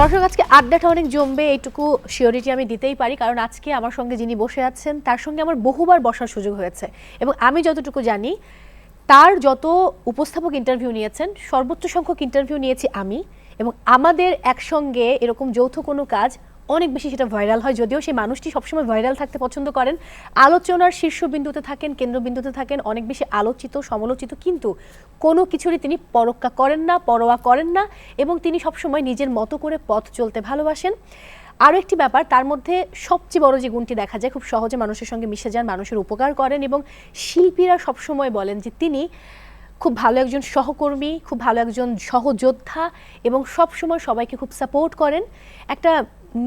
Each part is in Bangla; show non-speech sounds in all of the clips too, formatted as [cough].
দর্শক, আজকে আড্ডাটা অনেক জমবে, এইটুকু শিওরিটি আমি দিতেই পারি। কারণ আজকে আমার সঙ্গে যিনি বসে আছেন, তার সঙ্গে আমার বহুবার বসার সুযোগ হয়েছে। এবং আমি যতটুকু জানি, তার যত উপস্থাপক ইন্টারভিউ নিয়েছেন, সর্বোচ্চ সংখ্যক ইন্টারভিউ নিয়েছি আমি। এবং আমাদের একসঙ্গে এরকম যৌথ কোনো কাজ অনেক বেশি সেটা ভাইরাল হয়, যদিও সেই মানুষটি সবসময় ভাইরাল থাকতে পছন্দ করেন। আলোচনার শীর্ষবিন্দুতে থাকেন, কেন্দ্রবিন্দুতে থাকেন, অনেক বেশি আলোচিত, সমালোচিত, কিন্তু কোনো কিছুরই তিনি পরক্কা করেন না, পরোয়া করেন না এবং তিনি সবসময় নিজের মতো করে পথ চলতে ভালোবাসেন। আরও একটি ব্যাপার, তার মধ্যে সবচেয়ে বড় যে গুণটি দেখা যায়, খুব সহজে মানুষের সঙ্গে মিশে যান, মানুষের উপকার করেন এবং শিল্পীরা সবসময় বলেন যে তিনি খুব ভালো একজন সহকর্মী, খুব ভালো একজন সহযোদ্ধা এবং সবসময় সবাইকে খুব সাপোর্ট করেন। একটা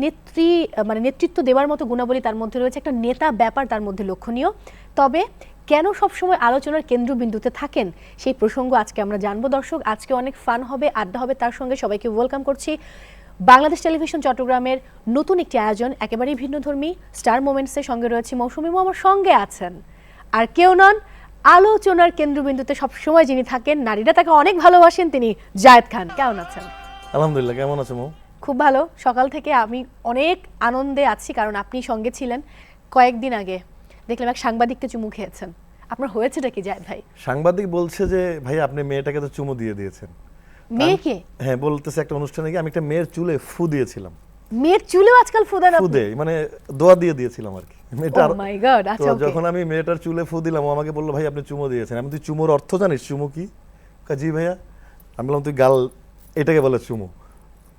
নেত্রী মানে নেতৃত্ব দেওয়ার মতো গুণাবলী তার মধ্যে রয়েছে। একটা নেতা ব্যাপার তার মধ্যে লক্ষণীয়। তবে কেন সবসময় আলোচনার কেন্দ্রবিন্দুতে থাকেন? সেই প্রসঙ্গ আজকে আমরা জানব। দর্শক, আজকে অনেক ফান হবে, আড্ডা হবে। তার সঙ্গে সবাইকে ওয়েলকাম করছি বাংলাদেশ টেলিভিশন চট্টগ্রামের নতুন একটি আয়োজন, একেবারেই ভিন্নধর্মী। স্টার মোমেন্টসের সঙ্গে রয়েছে মৌসুমী মো, আমার সঙ্গে আছেন। আর কেউ নন, আলোচনার কেন্দ্রবিন্দুতে সবসময় যিনি থাকেন, নারীরা তাকে অনেক ভালোবাসেন, তিনি জায়েদ খান। কেমন আছেন? আলহামদুলিল্লাহ, কেমন আছে মৌ? খুব ভালো। সকাল থেকে আমি অনেক আনন্দে আছি কারণ আপনি সঙ্গে ছিলেন কয়েকদিন আগে। দেখলাম এক সাংবাদিককে চুমু খেয়েছেন। আপনার হয়েছেটা কি জায়েদ ভাই? সাংবাদিক বলছে যে ভাই আপনি মেয়েটাকে তো চুমু দিয়ে দিয়েছেন। মেয়েকে হ্যাঁ বলতেছে একটা অনুষ্ঠানে গিয়ে আমি একটা মেয়ের চুলে ফু দিয়েছিলাম। মেয়ের চুলেও আজকাল ফুদান ফু দে মানে দোয়া দিয়ে দিয়েছিলাম আর কি। মেয়েটার মাই গড আচ্ছা. যখন আমি মেয়েটার চুলে ফু দিলাম ও আমাকে বলল ভাই আপনি চুমু দিয়েছেন। আমি তুই চুমুর অর্থ জানিস চুমু কি? কয়, জি ভাইয়া। আমি বললাম তুই গাল এটাকে বলে চুমু।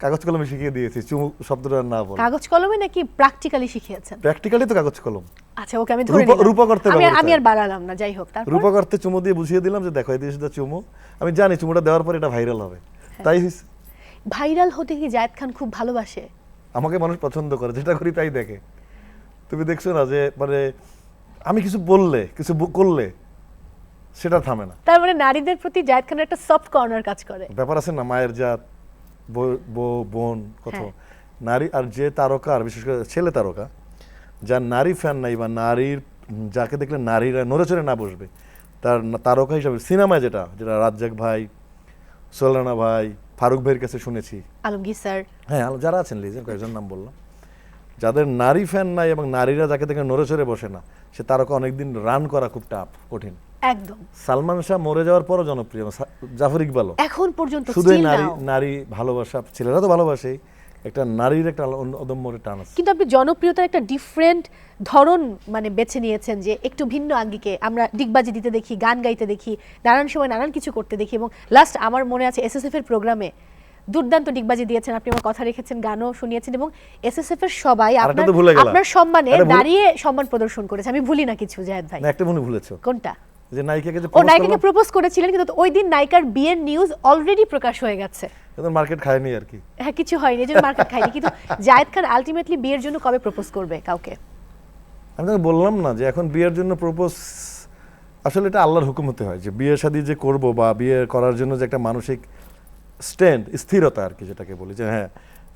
কাগজ কলমে শিখিয়ে দিয়েছি চুমু শব্দটা না বল। কাগজ কলমে নাকি প্র্যাকটিক্যালি শিখিয়েছেন? প্র্যাকটিক্যালি তো কাগজ কলম। আচ্ছা ওকে আমি ধরে নিলাম। রূপক অর্থে আমি আমি আর বাড়ালাম না যাই হোক তারপর? রূপক অর্থে চুমু দিয়ে বুঝিয়ে দিলাম যে দেখো এই দেশটা চুমু। আমি জানি চুমুটা দেওয়ার পর এটা ভাইরাল হবে। হ্যাঁ। তাই ভাইরাল হতে কি জায়েদ খান খুব ভালোবাসে? আমাকে মানুষ পছন্দ করে যেটা করি তাই দেখে। তুমি দেখছ না যে মানে আমি কিছু বললে কিছু করলে সেটা থামে না। তার মানে নারীদের প্রতি জায়েদ খানের একটা সফট কর্নার কাজ করে। ব্যাপার আছে না মায়ের জাত বউ- বোন কত? হ্যাঁ। নারী আর যে তারকা আর বিশেষ করে ছেলে তারকা যার নারী ফ্যান নাই বা নারীর যাকে দেখলে নারীরা নড়ে চড়ে না বসবে তার তারকা হিসাবে সিনেমায় যেটা যেটা রাজ্জাক ভাই সোলানা ভাই ফারুক ভাইয়ের কাছে শুনেছি। আলমগীর স্যার। হ্যাঁ যারা আছেন লিজেন কয়েকজন নাম বললাম যাদের নারী ফ্যান নাই এবং নারীরা যাকে দেখে নড়ে চড়ে বসে না সে তারকা অনেকদিন রান করা খুব টাফ কঠিন। একদম। সালমান শাহ মরে যাওয়ার পরও জনপ্রিয় জাফর ইকবালও। এখন পর্যন্ত শুধু নারী নারী ভালোবাসা ছেলেরা তো ভালোবাসেই একটা নারীর একটা অদম্য টান আছে। কিন্তু আপনি জনপ্রিয়তার একটা ডিফারেন্ট ধরন মানে বেছে নিয়েছেন যে একটু ভিন্ন আঙ্গিকে আমরা ডিগবাজি দিতে দেখি গান গাইতে দেখি নানান সময় নানান কিছু করতে দেখি এবং লাস্ট আমার মনে আছে এসএসএফ এর প্রোগ্রামে দুর্দান্ত ডিগবাজি দিয়েছেন আপনি আমার কথা রেখেছেন গানও শুনিয়েছেন এবং এসএসএফ এর সবাই আপনার। আপনার সম্মানে দাঁড়িয়ে সম্মান প্রদর্শন করেছে। আমি ভুলি না কিছু জাহেদ ভাই। একটা মনে ভুলেছো। কোনটা? যে নায়িকাকে যে ও নায়িকাকে প্রপোজ করেছিলেন কিন্তু ওই দিন নায়িকার বিয়ের নিউজ অলরেডি প্রকাশ হয়ে গেছে। কিন্তু মার্কেট খায়নি আর কি। হ্যাঁ কিছু হয়নি এই জন্য মার্কেট খাইনি কিন্তু জায়েদ খান আলটিমেটলি বিয়ের জন্য কবে প্রপোজ করবে কাউকে? আমি তোমাকে বললাম না যে এখন বিয়ের জন্য প্রপোজ আসলে এটা আল্লাহর হুকুম হতে হয় যে বিয়ে শাদী যে করব বা বিয়ে করার জন্য যে একটা মানসিক স্ট্যান্ড স্থিরতা আর কি যেটাকে বলি যে হ্যাঁ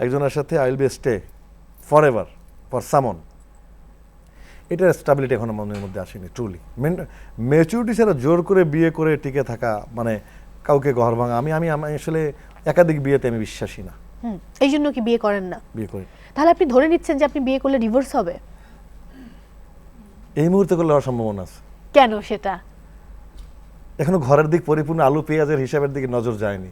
একজনের সাথে I will be stay forever for summon এটা স্টাবিলিটি এখনও মনের মধ্যে আসেনি ট্রুলি মেচুরিটি ছাড়া জোর করে বিয়ে করে টিকে থাকা মানে কাউকে ঘর ভাঙা আমি আমি আসলে একাধিক বিয়েতে আমি বিশ্বাসী না। এই জন্য কি বিয়ে করেন না? বিয়ে করি। তাহলে আপনি ধরে নিচ্ছেন যে আপনি বিয়ে করলে ডিভোর্স হবে? এই মুহূর্তে করলে হওয়ার সম্ভাবনা আছে। কেন সেটা? এখনও ঘরের দিক পরিপূর্ণ আলু পেঁয়াজের হিসাবের দিকে নজর যায়নি।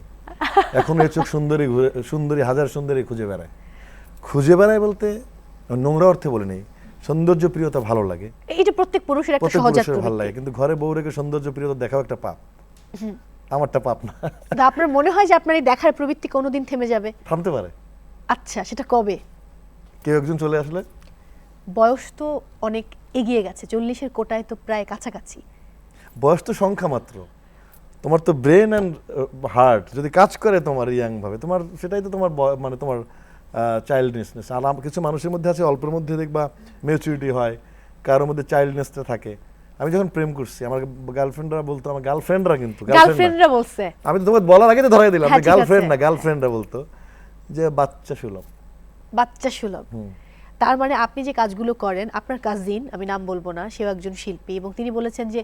এখন এই চোখ সুন্দরী সুন্দরী হাজার সুন্দরী খুঁজে বেড়ায়। খুঁজে বেড়ায় বলতে নোংরা অর্থে বলে নেই। সৌন্দর্য প্রিয়তা ভালো লাগে। এটা প্রত্যেক পুরুষের একটা সহজাত ভালো লাগে কিন্তু ঘরে বউ রেখে সৌন্দর্য প্রিয়তা দেখাও একটা পাপ। আমারটা পাপ না। আপনার মনে হয় যে আপনার এই দেখার প্রবৃত্তি কোনোদিন থেমে যাবে? থামতে পারে। আচ্ছা সেটা কবে? কেউ একজন চলে আসলে? বয়স তো অনেক এগিয়ে গেছে চল্লিশের কোটায় তো প্রায় কাছাকাছি। বয়স তো সংখ্যা মাত্র। তোমার তো ব্রেন অ্যান্ড হার্ট যদি কাজ করে তোমার ইয়াং ভাবে তোমার সেটাই তো তোমার মানে তোমার চাইল্ডনেসনেস আর কিছু মানুষের মধ্যে আছে অল্পের মধ্যে দেখবা মেচুরিটি হয় কারোর মধ্যে চাইল্ডনেসটা থাকে। আমি যখন প্রেম করছি আমার গার্লফ্রেন্ডরা বলতো আমার গার্লফ্রেন্ডরা কিন্তু গার্লফ্রেন্ডরা বলছে। আমি তো তোমাকে বলার আগে তো ধরাই দিলাম হ্যাঁ, গার্লফ্রেন্ড না গার্লফ্রেন্ডরা বলতো যে বাচ্চা সুলভ। বাচ্চা সুলভ। তার মানে আপনি যে কাজগুলো করেন আপনার কাজিন আমি নাম বলব না সেও একজন শিল্পী এবং তিনি বলেছেন যে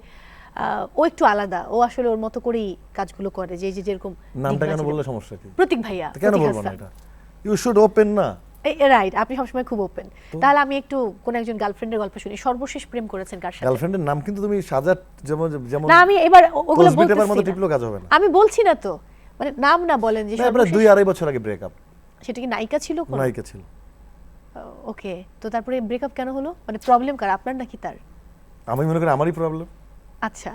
ও একটু আলাদা ও আসলে ওর মতো করেই কাজগুলো করে যে যে যেরকম নামটা কেন বললে সমস্যা কি? প্রতীক ভাইয়া কেন বলব না এটা? ইউ শুড ওপেন না। রাইট আপনি সবসময় খুব ওপেন তাহলে আমি একটু কোন একজন গার্লফ্রেন্ডের গল্প শুনি। সর্বশেষ প্রেম করেছেন কার সাথে? গার্লফ্রেন্ডের নাম কিন্তু তুমি সাজার যেমন যেমন না আমি এবার ওগুলো মতো বলতেছি না। কাজ হবে না। আমি বলছি না তো। মানে নাম না বলেন যে না, দুই আড়াই বছর আগে ব্রেকআপ সেটা কি নায়িকা ছিল কোন? নায়িকা ছিল। ওকে। তো তারপরে ব্রেকআপ কেন হলো? মানে প্রবলেম কার? আপনার নাকি তার? আমি মনে করি আমারই প্রবলেম আচ্ছা।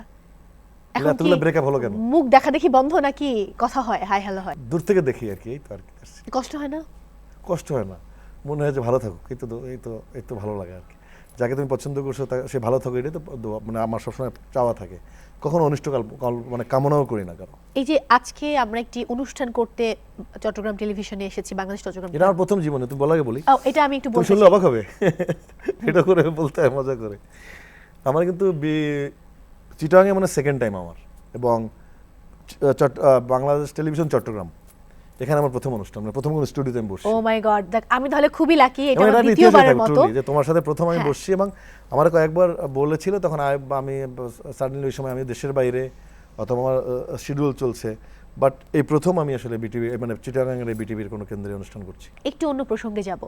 তাহলে এতগুলো breakup হলো কেন? মুখ দেখা দেখি বন্ধ নাকি কথা হয় হাই হ্যালো হয়? দূর থেকে দেখি আর কি এই তো আর কি কষ্ট হয় না? কষ্ট হয় না। মনে হয় যে ভালো থাকুক এই তো এই তো এই তো ভালো লাগে আর কি। যাকে তুমি পছন্দ করছ সে ভালো থাকুক এটাই তো মানে আমার সবসময় চাওয়া থাকে। কখনো অনিষ্ট মানে কামনাও করি না কারও। এই যে আজকে আমরা একটি অনুষ্ঠান করতে চট্টগ্রাম টেলিভিশনে এসেছি বাংলাদেশ চট্টগ্রাম এটা আমার প্রথম জীবনে তুমি বলাকে বলি। এটা আমি একটু বলতে শুনলে অবাক হবে। [laughs] এটা করে বলতে হয় মজা করে। আমার কিন্তু চিটাঙে মানে সেকেন্ড টাইম আমার। এবং বাংলাদেশ টেলিভিশন চট্টগ্রাম। এখানে আমার প্রথম অনুষ্ঠান মানে প্রথম কোনো স্টুডিওতে আমি বসছি। ও মাই গড দেখ আমি তাহলে খুবই লাকি এটা আমার দ্বিতীয়বারের মতো। যে তোমার সাথে প্রথম আমি হ্যাঁ। বসছি এবং আমার কয়েকবার বলেছিল তখন আমি সাডেনলি ওই সময় আমি দেশের বাইরে অথবা আমার শিডিউল চলছে। বাট এই প্রথম আমি আসলে বিটিভি মানে চিটাগাঙ্গের বিটিভির কোনো কেন্দ্রে অনুষ্ঠান করছি। একটু অন্য প্রসঙ্গে যাব।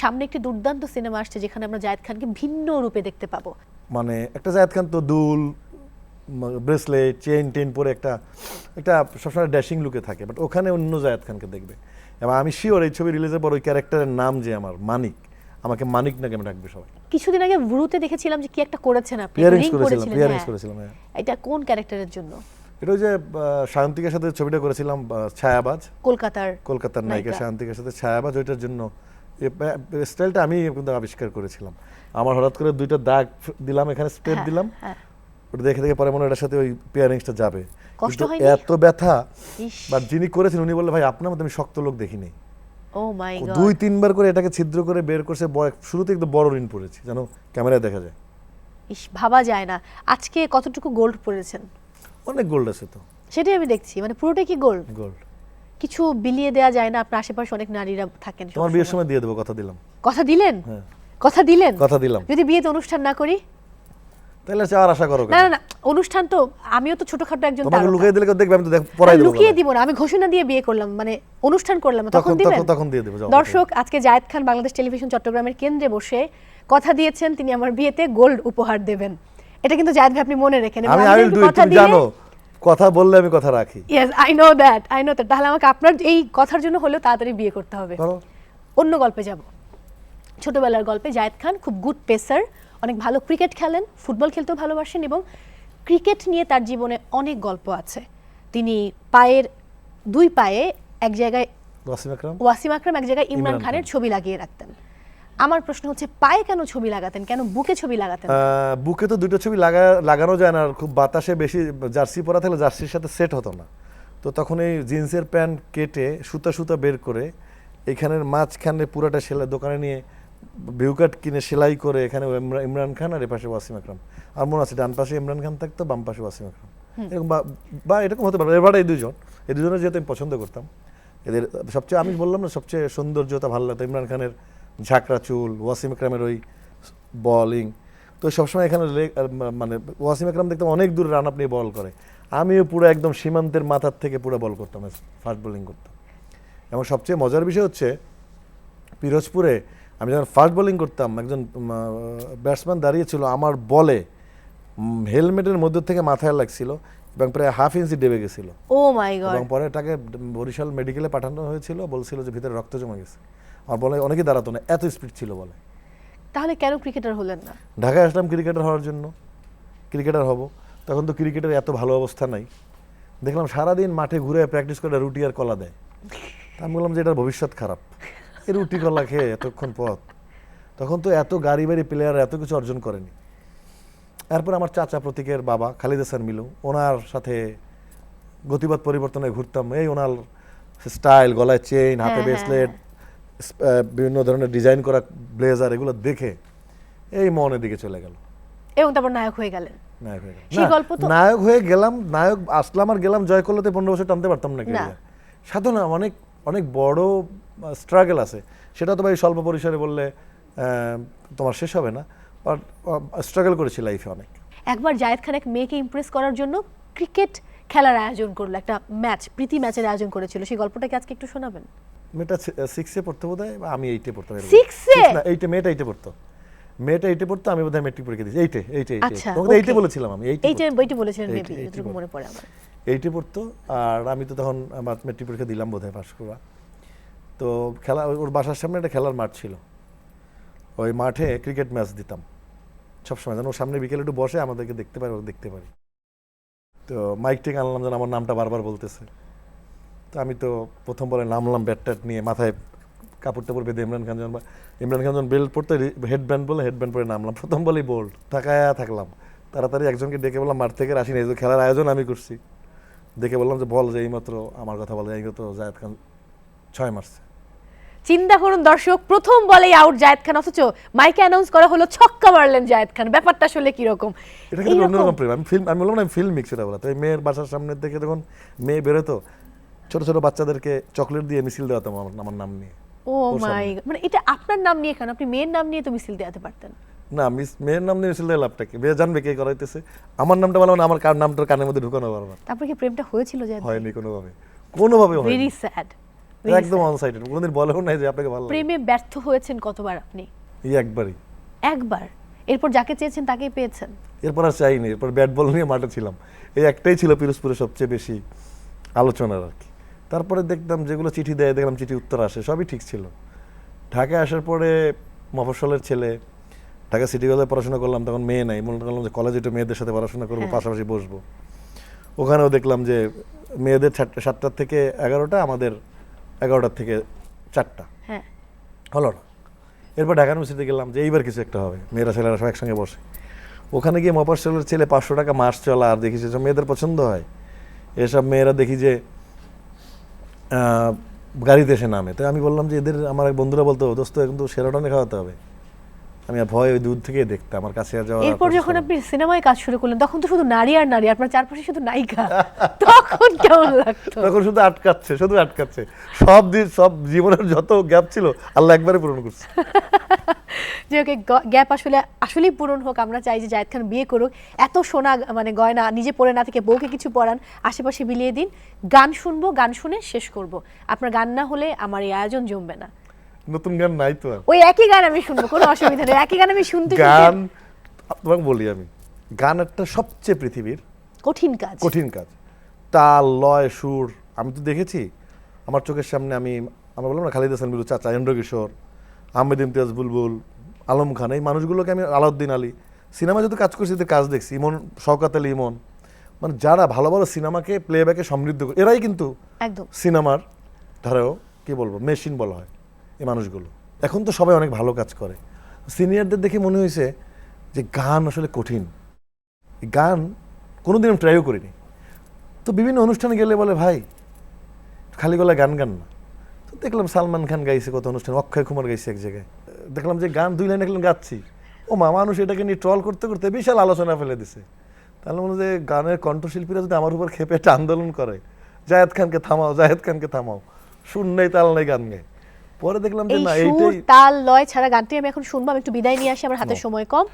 সামনে একটি দুর্দান্ত সিনেমা আসছে যেখানে আমরা জায়েদ খানকে ভিন্ন রূপে দেখতে পাবো। মানে একটা জায়দ খান তো দুল ব্রেসলেট চেইন টেন পরে একটা একটা সবসময় ড্যাশিং লুকে থাকে বাট ওখানে অন্য জায়দ খানকে দেখবে। এবং আমি শিওর এই ছবি রিলিজের পর ওই ক্যারেক্টারের নাম যে আমার মানিক আমাকে মানিক না কেন ডাকবে সবাই। কিছুদিন আগে ভ্রুতে দেখেছিলাম যে কি একটা করেছেন আপনি ring করেছিলাম করেছিলেন, হ্যাঁ। করেছিলাম হ্যাঁ। এটা কোন ক্যারেক্টারের জন্য? এটা ওই যে আহ, সায়ন্তিকার সাথে ছবিটা করেছিলাম ছায়াবাজ। কলকাতার কলকাতার নায়িকা। শান্তিকের সাথে ছায়াবাজ ওইটার জন্য স্টাইলটা আমি কিন্তু আবিষ্কার করেছিলাম। আমার হঠাৎ করে দুইটা দাগ দিলাম এখানে স্প্রেড হ্যাঁ, দিলাম। ওটা দেখে দেখে পরে মনে এটার সাথে ওই পেয়ারিংসটা যাবে। কষ্ট কিন্তু এত ব্যথা ইস। বা যিনি করেছেন উনি বললে ভাই আপনার মতো আমি শক্ত লোক দেখিনি। ও মাই গড দুই তিনবার করে এটাকে ছিদ্র করে বের করছে শুরুতে একটু বড় ঋণ পড়েছি যেন ক্যামেরায় দেখা যায়। ইস ভাবা যায় না। আজকে কতটুকু গোল্ড পরেছেন অনেক গোল্ড আছে তো। সেটাই আমি দেখছি মানে পুরোটাই কি গোল্ড গোল্ড কিছু বিলিয়ে দেওয়া যায় না আপনার আশেপাশে অনেক নারীরা থাকেন তোমার বিয়ের সময় দিয়ে দেবো কথা দিলাম। কথা দিলেন? হ্যাঁ। কথা দিলেন? কথা দিলাম। যদি বিয়েতে অনুষ্ঠান না করি? তাহলে চাওয়ার আশা করো না না অনুষ্ঠান তো আমিও তো ছোটখাটো একজন তোমাকে লুকিয়ে দিলে দেখবে আমি তো দেখ পড়াই দেবো লুকিয়ে দিব না আমি ঘোষণা দিয়ে বিয়ে করলাম মানে অনুষ্ঠান করলাম তখন দিবেন? তখন তখন দিয়ে দেবো দর্শক আজকে জায়েদ খান বাংলাদেশ টেলিভিশন চট্টগ্রামের কেন্দ্রে বসে কথা দিয়েছেন তিনি আমার বিয়েতে গোল্ড উপহার দেবেন। এটা কিন্তু জায়েদ ভাই আপনি মনে রেখেন আমি আই উইল ডু কথা তুমি জানো কথা বললে আমি কথা রাখি। Yes I know that I know that তাহলে আমাকে আপনার এই কথার জন্য হলেও তাড়াতাড়ি বিয়ে করতে হবে। অন্য গল্পে যাব। ছোটবেলার গল্পে জায়েদ খান খুব গুড পেসার অনেক ভালো ক্রিকেট খেলেন ফুটবল খেলতেও ভালোবাসেন এবং ক্রিকেট নিয়ে তার জীবনে অনেক গল্প আছে। তিনি পায়ের দুই পায়ে এক জায়গায় ওয়াসিম আকরাম? এক জায়গায় ইমরান খানের ছবি লাগিয়ে রাখতেন। আমার প্রশ্ন হচ্ছে পায়ে কেন ছবি লাগাতেন? কেন বুকে ছবি লাগাতেন? বুকে তো দুটো ছবি লাগা লাগানো যায় না আর খুব বাতাসে বেশি জার্সি পরা থাকলে জার্সির সাথে সেট হতো না। তো তখন এই জিন্সের প্যান্ট কেটে সুতা সুতা বের করে এখানের মাঝখানে পুরাটা সেলাই দোকানে নিয়ে ভিউ কাট কিনে সেলাই করে এখানে ইমরান খান আর এপাশে ওয়াসিম আকরাম। আর মনে আছে ডান পাশে ইমরান খান থাকতো বাম পাশে ওয়াসিম আকরাম। এরকম বা- এরকম হতে পারে এবার এই দুজন। এই দুজনের যেহেতু আমি পছন্দ করতাম। এদের সবচেয়ে আমি বললাম না সবচেয়ে সৌন্দর্যতা ভালো লাগতো ইমরান খানের ঝাঁকড়া চুল ওয়াসিম আকরামের ওই বলিং। তো সবসময় এখানে মানে ওয়াসিম আকরাম দেখতাম অনেক দূর রান আপ নিয়ে বল করে। আমিও পুরো একদম সীমান্তের মাথার থেকে পুরো বল করতাম ফাস্ট বোলিং করতাম। এবং সবচেয়ে মজার বিষয় হচ্ছে পিরোজপুরে আমি যখন ফাস্ট বোলিং করতাম একজন ব্যাটসম্যান দাঁড়িয়েছিল আমার বলে হেলমেটের মধ্য থেকে মাথায় লাগছিল এবং প্রায় হাফ ইঞ্চি ডেবে গেছিল। ও মাই গড এবং পরে তাকে বরিশাল মেডিকেলে পাঠানো হয়েছিল বলছিল যে ভিতরে রক্ত জমে গেছে। আর বলে অনেকে দাঁড়াতো না এত স্পিড ছিল বলে। তাহলে কেন ক্রিকেটার হলেন না? ঢাকায় আসলাম ক্রিকেটার হওয়ার জন্য। ক্রিকেটার হব। তখন তো ক্রিকেটের এত ভালো অবস্থা নাই। দেখলাম সারাদিন মাঠে ঘুরে প্র্যাকটিস করে রুটি আর কলা দেয়। আমি বললাম যে এটার ভবিষ্যৎ খারাপ। রুটি কলা খেয়ে এতক্ষণ পথ। তখন তো এত গাড়ি বাড়ি প্লেয়ার এত কিছু অর্জন করেনি। এরপর আমার চাচা প্রতীকের বাবা খালিদ হাসান মিলু ওনার সাথে গতিবাদ পরিবর্তনে ঘুরতাম। এই ওনার স্টাইল গলায় চেইন হাতে হ্যাঁ, হ্যাঁ, ব্রেসলেট বিভিন্ন ধরনের ডিজাইন করা ব্লেজার এগুলো দেখে এই মনের দিকে চলে গেল। এবং তারপর নায়ক হয়ে গেলেন। নায়ক হয়ে গেলাম। সেই গল্প তো- নায়ক হয়ে গেলাম নায়ক আসলাম আর গেলাম জয় করলেতে পনেরো বছর টানতে পারতাম না। সাধনা অনেক অনেক বড় স্ট্রাগল আছে। সেটা তো ভাই স্বল্প পরিসরে বললে তোমার শেষ হবে না বাট স্ট্রাগল করেছি লাইফে অনেক। একবার জায়েদ খান এক মেয়েকে ইমপ্রেস করার জন্য ক্রিকেট খেলার আয়োজন করল একটা ম্যাচ প্রীতি ম্যাচের আয়োজন করেছিল। সেই গল্পটাকে আজকে একটু শোনাবেন? মেয়েটা সিক্সে পড়তে বোধ হয় আমি এইটে পড়তাম। Six না এইটে মেয়েটা এইটে পড়তো। মেয়েটা এইটে পড়তো আমি বোধহয় মেট্রিক পরীক্ষা দিয়েছি। এইটে এইটে এইটে তোমাকে এইটে বলেছিলাম আমি এইটে এইটা বইটি বলেছিলেন মেবি মনে পড়ে আমার। এইটে পড়তো, আর আমি তো তখন আমার মেট্রিক পরীক্ষা দিলাম বোধহয় পাশ করা। তো খেলা, ওর বাসার সামনে একটা খেলার মাঠ ছিল। ওই মাঠে ক্রিকেট ম্যাচ দিতাম। সবসময় যেন ওর সামনে বিকেলে একটু বসে, আমাদেরকে দেখতে পারি ওকে দেখতে পারি। তো মাইক টেক আনলাম যেন আমার নামটা বারবার বলতেছে। তো আমি তো প্রথম বলে নামলাম ব্যাট ট্যাট নিয়ে, মাথায় কাপড় টাপড় বেঁধে ইমরান খান যখন ইমরান খান যখন বেল্ট পড়তো হেডব্যান্ড বলে হেডব্যান্ড পরে নামলাম। প্রথম বলেই বোল্ড থাকায় থাকলাম। তাড়াতাড়ি একজনকে ডেকে বললাম, মাঠ থেকে আসি এই খেলার আয়োজন আমি করছি। দেখে বললাম যে বল যে এইমাত্র আমার কথা বলে। এইমাত্র জায়দ খান ছয় মারছে। চিন্তা করুন দর্শক প্রথম বলেই আউট জায়েদ খান অথচ মাইকে অ্যানাউন্স করা হলো ছক্কা মারলেন জায়েদ খান। ব্যাপারটা আসলে কীরকম? এটা কিন্তু অন্যরকম প্রেম আমি ফিল্ম আমি বললাম না ফিল্মিক সেটা বলা। তো এই মেয়ের বাসার সামনে থেকে যখন মেয়ে বেরোতো ছোট ছোট বাচ্চাদেরকে চকলেট দিয়ে মিছিল দেওয়াতাম আমার আমার নাম নিয়ে। ও মাই মানে এটা আপনার নাম নিয়ে কেন? আপনি মেয়ের নাম নিয়ে তো মিছিল দেওয়াতে পারতেন। না মিস মেয়ের নাম নিয়ে দেওয়া লাভটা কি? মেয়ে জানবে কে করাইতেছে। আমার নামটা বলা মানে আমার কার নামটার কানের মধ্যে ঢুকানো পারব না। তারপর কি প্রেমটা হয়েছিল জায়েদ হয়নি কোনোভাবে। কোনোভাবে হয়নি। ভেরি স্যাড একদম অন সাইডেড কোনোদিন বলেও নাই যে আপনাকে ভালো প্রেমে ব্যর্থ হয়েছেন কতবার আপনি? এই একবারই। একবার। এরপর যাকে চেয়েছেন তাকেই পেয়েছেন? এরপর আর চাইনি। এরপর ব্যাট বল নিয়ে মাঠে ছিলাম। এই একটাই ছিল পিরোজপুরে সবচেয়ে বেশি আলোচনার আর কি। তারপরে দেখতাম যেগুলো চিঠি দেয় দেখলাম চিঠি উত্তর আসে সবই ঠিক ছিল। ঢাকায় আসার পরে মফস্বলের ছেলে ঢাকা সিটি কলেজে পড়াশোনা করলাম তখন মেয়ে নাই। মনে করলাম যে কলেজে একটু মেয়েদের সাথে পড়াশোনা করব হ্যাঁ। পাশাপাশি বসবো। ওখানেও দেখলাম যে মেয়েদের সাতটার থেকে এগারোটা আমাদের এগারোটার থেকে চারটা। হ্যাঁ। হলো না। এরপর ঢাকা ইউনিভার্সিটিতে গেলাম যে এইবার কিছু একটা হবে মেয়েরা ছেলেরা সব একসঙ্গে বসে। ওখানে গিয়ে মফস্বলের ছেলে পাঁচশো টাকা মাস চলা আর দেখি সেসব মেয়েদের পছন্দ হয় এসব মেয়েরা দেখি যে আহ, গাড়িতে এসে নামে। তো আমি বললাম যে এদের আমার এক বন্ধুরা বলতো দোস্ত কিন্তু সেরাটনে খাওয়াতে হবে। আমি ভয় ওই দূর থেকেই দেখতাম আমার কাছে আর যাওয়ার আর এরপর যখন আপনি সিনেমায় কাজ শুরু করলেন তখন তো শুধু নারী আর নারী আপনার চারপাশে শুধু নায়িকা। [laughs] তখন কেমন লাগতো? তখন শুধু আটকাচ্ছে শুধু আটকাচ্ছে। সব দিন সব জীবনের যত গ্যাপ ছিল আল্লাহ একবারে পূরণ করছে। [laughs] যে ওকে গ্যাপ আসলে আসলেই পূরণ হোক। আমরা চাই যে জায়েদ খান বিয়ে করুক। এত সোনা মানে গয়না নিজে পরে না থেকে বউকে কিছু পরান আশেপাশে বিলিয়ে দিন। গান শুনব গান শুনে শেষ করব। আপনার গান না হলে আমার এই আয়োজন জমবে না। নতুন গান নাই তো ওই একই গান আমি শুনব কোনো অসুবিধা নেই একই গান আমি শুনতে গান তোমাকে বলি আমি গান একটা সবচেয়ে পৃথিবীর কঠিন কাজ। কঠিন কাজ। তাল লয় সুর আমি তো দেখেছি আমার চোখের সামনে আমি আমরা বললাম না খালিদ হাসান বিলু চাচা ইন্দ্রকিশোর আহমেদ ইমতিয়াজ বুলবুল আলম খান এই মানুষগুলোকে আমি আলাউদ্দিন আলী। সিনেমা যদি কাজ করছি তো কাজ দেখছি ইমন শওকাত আলী ইমন। মানে যারা ভালো ভালো সিনেমাকে প্লেব্যাকে সমৃদ্ধ করে এরাই কিন্তু একদম। সিনেমার ধরো কি বলব মেশিন বলা হয়। এই মানুষগুলো। এখন তো সবাই অনেক ভালো কাজ করে। সিনিয়রদের দেখে মনে হয়েছে যে গান আসলে কঠিন। গান কোনোদিন আমি ট্রাইও করিনি। তো বিভিন্ন অনুষ্ঠানে গেলে বলে, ভাই, খালি গলায় গান গান না। তো দেখলাম সালমান খান গাইছে কত অনুষ্ঠানে, অক্ষয় কুমার গাইছে এক জায়গায়। দেখলাম যে গান দুই লাইন দেখলাম গাচ্ছি। ও মা, মানুষ এটাকে নিয়ে ট্রল করতে করতে বিশাল আলোচনা ফেলে দিছে। তাহলে মনে যে গানের কণ্ঠশিল্পীরা যদি আমার উপর খেপে একটা আন্দোলন করে, জায়েদ খানকে থামাও, জায়েদ খানকে থামাও। নেই, তাল নেই, গান গায় পরে দেখলাম যে না সুর এইটাই তাল লয় ছাড়া গানটি আমি এখন শুনব আমি একটু বিদায় নিয়ে আসি আমার হাতে সময় কম।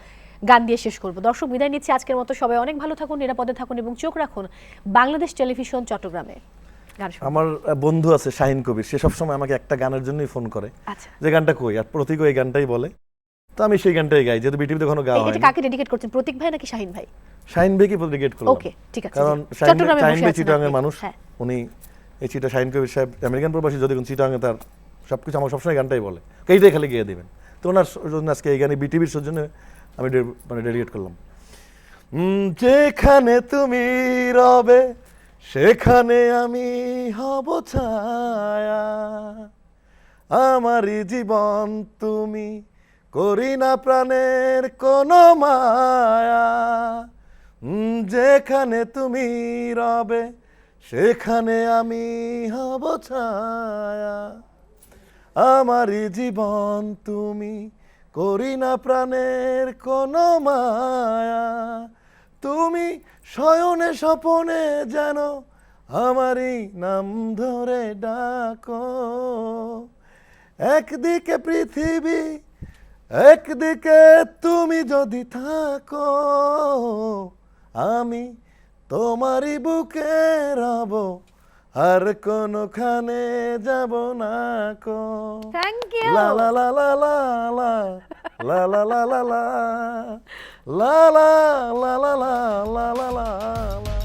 গান দিয়ে শেষ করব। দর্শক বিদায় নিচ্ছি আজকের মতো। সবাই অনেক ভালো থাকুন নিরাপদে থাকুন এবং চোখ রাখুন বাংলাদেশ টেলিভিশন চট্টগ্রামে। আমার বন্ধু আছে শাহিন কবির সে সবসময় আমাকে একটা গানের জন্যই ফোন করে। আচ্ছা। যে গানটা কই? আর প্রতীক ওই গানটাই বলে। তো আমি সেই গানটাই গাই যেহেতু বিটিভিতে কোনো গাওয়া এই- এটা কাকে ডেডিকেট করছেন? প্রতীক ভাই নাকি শাহিন ভাই? শাহিন ভাইকে ডেডিকেট করলাম। ওকে ঠিক আছে। কারণ শাহিন ভাই চিটাঙের মানুষ। হ্যাঁ। উনি এই চিটা শাহিন কবির সাহেব আমেরিকান প্রবাসী যদি চিটাঙে তার সবকিছু আমার সবসময় গানটাই বলে। এইটাই খালি গিয়ে দেবেন। তো ওনার জন্য আজকে এই গানে বিটিভির জন্য আমি মানে ডেডিকেট করলাম। যেখানে তুমি রবে, সেখানে আমি হব ছায়া। আমারই জীবন তুমি করি না প্রাণের কোনো মায়া। যেখানে তুমি রবে, সেখানে আমি হব ছায়া। আমারই জীবন তুমি করি না প্রাণের কোনো মায়া। তুমি শয়নে স্বপনে যেন আমারই নাম ধরে ডাকো। একদিকে পৃথিবী, একদিকে তুমি যদি থাকো, আমি তোমারই বুকে রব আর কোনখানে যাব না কো থ্যাংক ইউ লা লা লা লা লা লা লা লা লা লা লা লা লা লা লা লা লা লা লা